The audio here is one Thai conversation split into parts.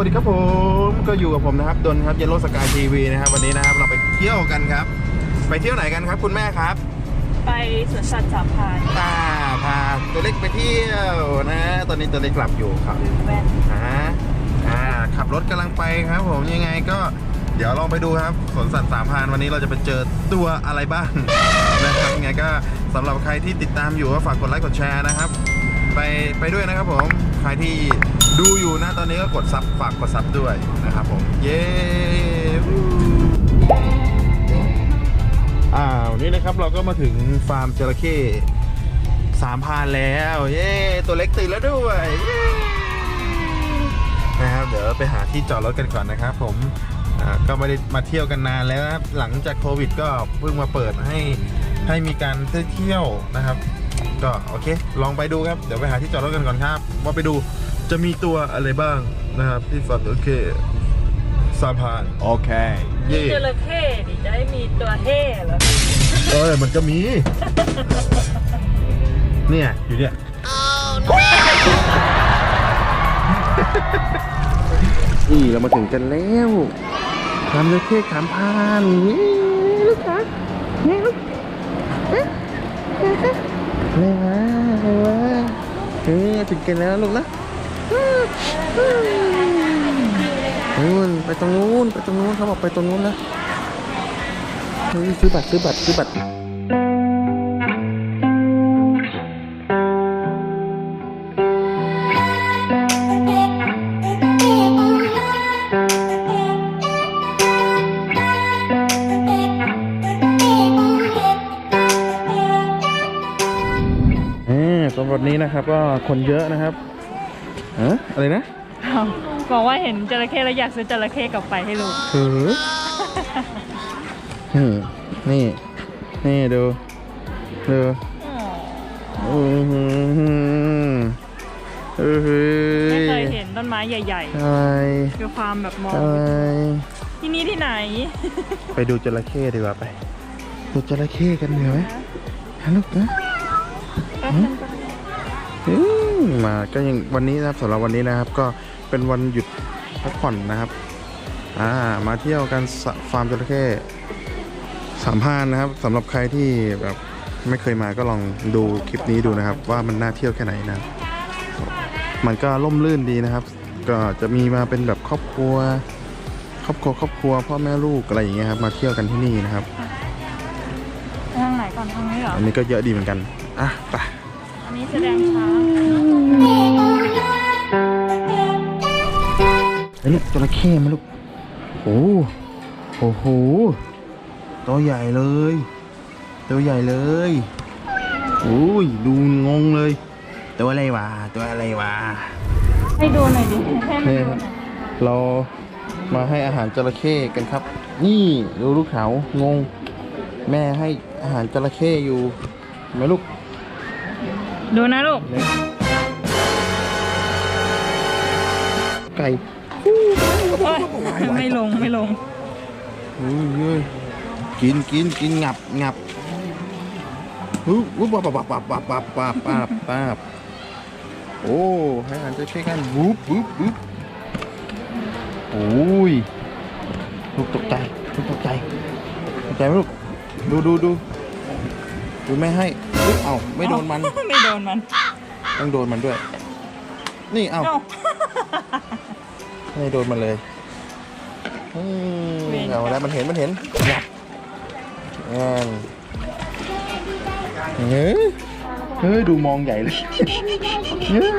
สวัสดีครับผมก็อยู่กับผมนะครับดนครับเยลโลสกายทีวีนะครับวันนี้นะครับเราไปเที่ยวกันครับ ไปเที่ยวไหนกันครับ คุณแม่ครับ ไปสวนสัตว์สามพรานตาพาตัวเล็กไปเที่ยวนะ ตอนนี้ตัวเล็กหลับอยู่ครับแว่นอ่าอ่าขับรถกำลังไปครับผมยังไงก็เดี๋ยวลองไปดูครับสวนสัตว์สามพรานวันนี้เราจะไปเจอตัวอะไรบ้างนะครับยังไงก็สำหรับใครที่ติดตามอยู่ก็ฝากกดไลค์กดแชร์นะครับ ไปไปด้วยนะครับผม ใครที่ดูอยู่นะตอนนี้ก็กดซับฝากกดซับด้วยนะครับผม เย้อ้าวนี่นะครับเราก็มาถึงฟาร์มจระเข้สามพรานแล้ว เย้ตัวเล็กตื่นแล้วด้วยนะครับเดี๋ยวไปหาที่จอดรถกันก่อนนะครับผมก็ไม่ได้มาเที่ยวกันนานแล้วนะครับหลังจากโควิดก็เพิ่งมาเปิดให้ให้มีการเที่ยวนะครับ ก็โอเค ลองไปดูครับ เดี๋ยวไปหาที่จอดรถกันก่อนครับ ว่าไปดูจะมีตัวอะไรบ้างนะครับที่ฟาร์มโอเคสามพราน Okay. เย่จระเข้ดิจะได้มีตัวเท่เหรอเออมันก็มี เนี่ยอยู่เนี่ยนี่เรามาถึงกันแล้วทำเลยเค้กขามพานนี่ลูกค้าเนี่ยลูก เอ๊ะเอ๊ะอะไรวะอะไรวะเฮ้ยถึงเกณฑ์แล้วลูกนะนู่นไปตรงนู้นไปตรงนู้นเขาบอกไปตรงนู้นนะเฮ้ยซื้อบัตรซื้อบัตรซื้อบัตร สำหรับนี้นะครับ ก็คนเยอะนะครับฮะอะไรนะบอกว่าเห็นจระเข้แล้วอยากซื้อจระเข้กลับไปให้ลูกหือหือนี่ นี่ดูดูอือหืออือหือไม่เคยเห็นต้นไม้ใหญ่อะไรๆคือความแบบมองอะไรที่นี่ที่ไหนไปดูจระเข้ดีกว่าไป ดูจระเข้กันเหรอไหมฮะลูกนะอืม มาก็ยังวันนี้นะครับสำหรับวันนี้นะครับ ก็เป็นวันหยุดพักผ่อนนะครับอ่ามาเที่ยวกันสฟาร์มจระเข้สามพรานนะครับสำหรับใครที่แบบไม่เคยมาก็ลองดูคลิปนี้ดูนะครับ ว่ามันน่าเที่ยวแค่ไหนนะครับมันก็ร่มรื่นดีนะครับ ก็จะมีมาเป็นแบบครอบครัว ครอบครัวครอบครัวพ่อแม่ลูกอะไรอย่างเงี้ยครับ มาเที่ยวกันที่นี่นะครับทางไหนก่อนทางนี้เหรออันนี้ก็เยอะดีเหมือนกันอะไปอันนี้ แสดงช้างไอ้ลูกจระเข้ไหมาลูกโอ้โอ้โหตัวใหญ่เลยตัวใหญ่เลยโอ้ยดูงงเลย ตัวอะไรวะตัวอะไรวะให้ดูหน่อยดิให้มานี่ดูครับหน่อยเรามาให้อาหารจระเข้กันครับ นี่ดูลูกเขางง แม่ให้อาหารจระเข้อยู่เห็นไหมลูก ดูนะลูก ไก่เอ้ยไม่ลงไม่ลงอุ้ยเฮ้ยกินกินกินงับงับฮู้วู้ปับปับปับปับปับปับปับปับโอ้ให้อาหารจะช่วยกันวูบวูบวูบโอ้ยลูกตกใจลูกตกใจตกใจไหมลูกดูดูดู ดูแม่ให้อุ๊ยเอ้าไม่โดนมัน ไม่โดนมันต้องโดนมันด้วย นี่เอ้าเอ้า ไม่โดนมันเลยอืมเวรกรรม เอาแล้วมันเห็นมันเห็นหยับงานเฮ้ยเฮ้ยดูมองใหญ่เลยเฮ้ย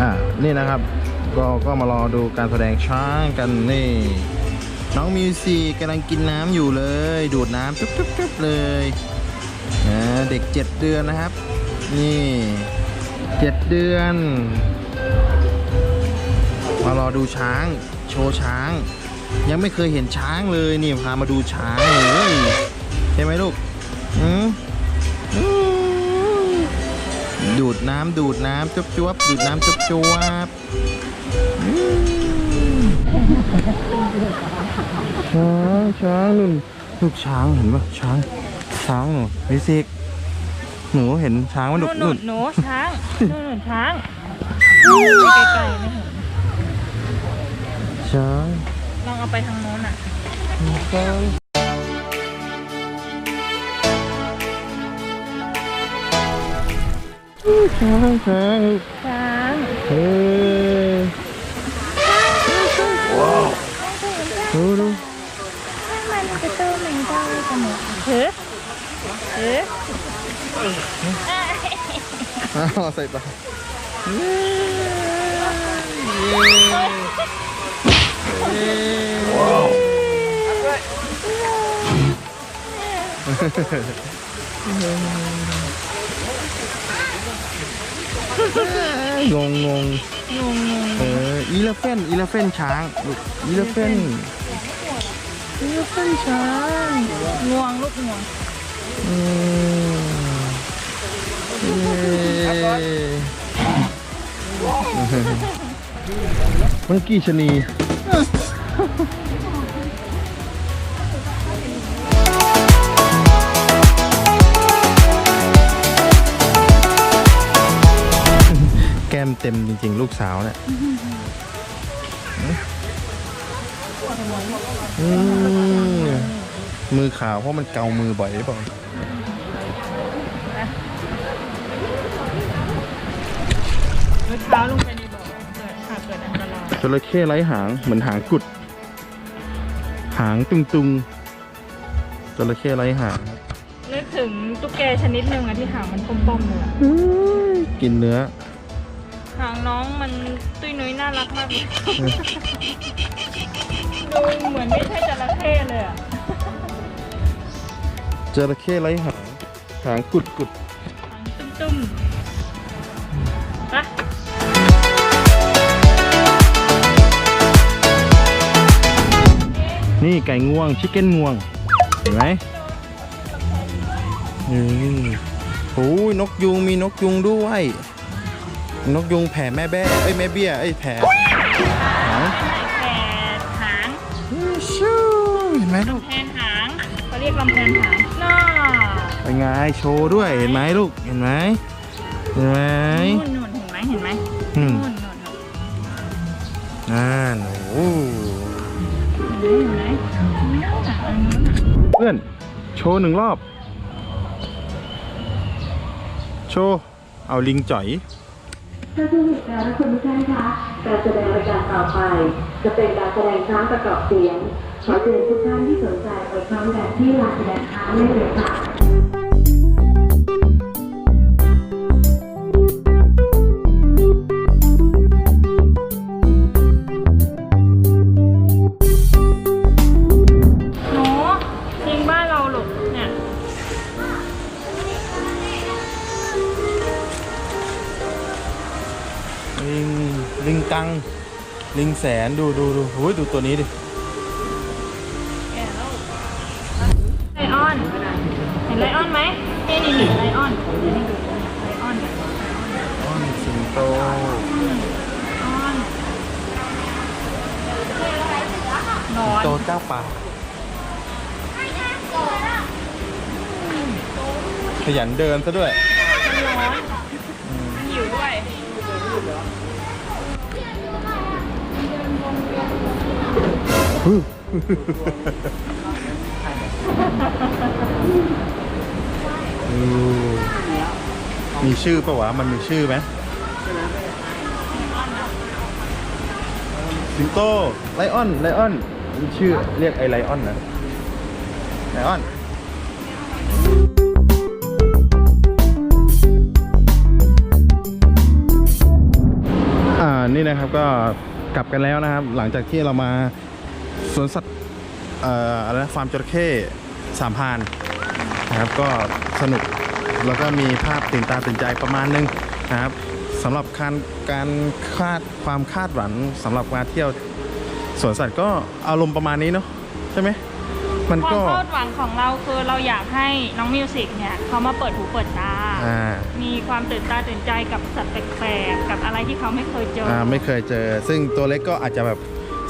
อ่านี่นะครับ ก็ก็มารอดูการแสดงช้างกันนี่ น้องมิวสิกำลังกินน้ำอยู่เลย ดูดน้ำจุ๊บจุ๊บจุ๊บเลยนะเด็กเจ็ดเดือนนะครับ นี่เจ็ดเดือน มารอดูช้าง โชว์ช้าง ยังไม่เคยเห็นช้างเลยนี่พามาดูช้างเลยใช่ไหมลูกอืมดูดน้ำดูดน้ำจุ๊บจุ๊บดูดน้ำจุ๊บจุ๊บ ช้างช้างนุ่นลูกช้างเห็นปะช้างช้างหนูมิสิกหนูเห็นช้างมันดุนู่นนู่นู่นนหนูช้างนู่นนู่นช้างอุ้ยไกลๆไม่เห็นช้างลองเอาไปทางโน้นอะช้างช้างช้างช้างเฮ้ย ว้าวดูดูมันกระตุ้นมันได้เสมอเฮ้เฮ้อ้าวใส่ปากว้าวงงงงงงงงเอออีเลฟเฟนอีเลฟเฟนช้างลูกอีเลฟเฟนอีเลฟเฟนช้างงวงลูกงวงอืมเย้มันกี่ชะนีแก้มเต็มจริงๆ ลูกสาวเนี่ย อืมมือขาวเพราะมันเกามือบ่อยหรือเปล่าเมื่อเช้าลงไปในบ่อเกิดหากเกิดอันตรายจระเข้ไร้หางเหมือนหางกุด หางตุงๆจระเข้ไร้หางนึกถึงตุ๊กแกชนิดหนึ่งอะที่หางมันป้อมๆเลยอะกินเนื้อ หางน้องมันตุ้ยนุ้ยน่ารักมากเลย ดูเหมือนไม่ใช่จระเข้เลยอะจระเข้ไร้หางหางกุดกุดหางตุ้มๆไปะนี่ไก่งวง ชิคเก้นงวง เห็นไหมนี่โอ้ยนกยุงมีนกยุงด้วย นกยุงแผ่แม่แบ้เอ้ยแม่เบี้ยเอ้ยแผ่หาง มลูกแผนหางเขาเรียกลำแพนหางน่าเป็นไงโชว์ด้วยเห็นไหมลูกเห็นไหมเห็นไหมนู่นนู่นเห็นไหมเห็นไหมอืมนู่นนู่นนู่นนั่นโอ้เห็นไหมนู่นน่ะอันนู้นน่ะเพื่อนโชว์หนึ่งรอบ โชว์เอาลิงจ่อยท่านผู้มีการและคุณผู้ชมคะการแสดงรายการต่อไป จะเป็นการแสดงช้างประกอบเสียง ขอเชิญทุกท่านที่สนใจไปพร้อมกันที่ลานแสดงช้าได้เลยค่ะหนูลิงบ้านเราหลกเนี่ยลิงลิงกัง ลิงแสนดูดูดูโอ้ยดูตัวนี้ดิ ออนเห็นไลออนไหมนี่นี่นี่ไลออนนี่ดูไลออนเนี่ยอ้อนสิงโตไลออนนอน โตเจ้าป่าขยันเดินซะด้วยร้อนหิวด้วย อืมมีชื่อปะวะ มันมีชื่อไหมสิงโตไลออน ไลออนมีชื่อเรียกไอไลออนนะ ไลออนอ่านี่นะครับก็กลับกันแล้วนะครับ หลังจากที่เรามาสวนสัตว์อ่ออะไรนะฟาร์มจระเข้ สามพรานนะครับก็สนุกแล้วก็มีภาพตื่นตาตื่นใจประมาณนึงนะครับสำหรับการการคาดความคาดหวังสำหรับการเที่ยวสวนสัตว์ก็อารมณ์ประมาณนี้เนาะใช่ไหมมันความก็คาดหวังของเราคือเราอยากให้น้องมิวสิกเนี่ยเขามาเปิดหูเปิดตาอ่ามีความตื่นตาตื่นใจกับสัตว์แปลกๆกับอะไรที่เขาไม่เคยเจอออ่าไม่เคยเจอ ซึ่งตัวเล็กก็อาจจะแบบ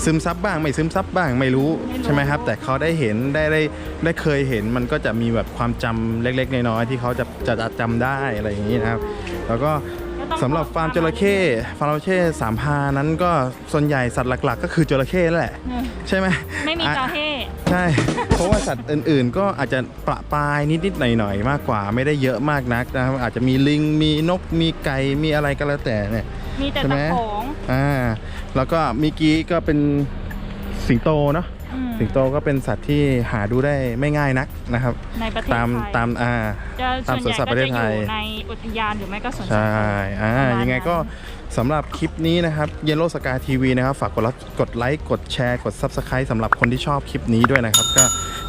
ซึมซับบ้างไม่ซึมซับบ้างไม่รู้ไม่รู้ใช่ไหมครับ แต่เขาได้เห็นได้ได้ได้เคยเห็นมันก็จะมีแบบความจำเล็ก ๆ น้อยๆที่เขาจะจะจะจำได้อะไรอย่างนี้นะครับ แล้วก็ก็ต้องสำหรับฟาร์มจระเข้ฟาร์มจระเข้สามพรานนั้นก็ส่วนใหญ่สัตว์หลัก ๆ ก็คือจระเข้นั่นแหละเออใช่ไหมไม่มีอะจระเข้ใช่ เพราะว่าสัตว์อื่น ๆ ก็อาจจะประปรายนิดๆหน่อยๆมากกว่าไม่ได้เยอะมากนักนะครับอาจจะมีลิงมีนกมีไก่มีอะไรก็แล้วแต่เนี่ย มีแต่ใช่ไหมตะโขงอ่าแล้วก็เมีกี้ก็เป็นสิงโตเนาะอืมสิงโตก็เป็นสัตว์ที่หาดูได้ไม่ง่ายนักนะครับ ในประเทศตามไทยตามอ่า จะตามส่วนสวนใหญ่สัตว์ประเทศก็จะไทอยยู่ในอุทยานหรือไม่ก็สวนสัตใช่ว์ อ่าประมาณยังไงก็นั้นสำหรับคลิปนี้นะครับเยลโลสกาทีวีนะครับ ฝากกดไลค์กดไลค์กดแชร์กด Subscribe สำหรับคนที่ชอบคลิปนี้ด้วยนะครับ ก็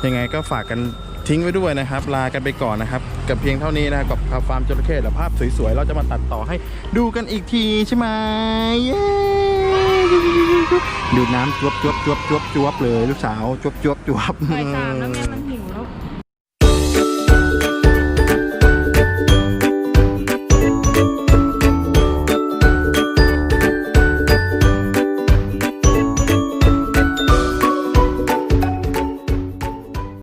ยังไงก็ฝากกัน ทิ้งไว้ด้วยนะครับ ลากันไปก่อนนะครับ กับเพียงเท่านี้นะครับกับฟาร์มจระเข้และภาพสวยๆ เราจะมาตัดต่อให้ดูกันอีกทีใช่ไหมเย้ดูน้ำจวบจวบจวบจวบจวบเลยลูกสาวจวบจวบจวบบ่ายสามแล้วแม่มันหิวแล้ว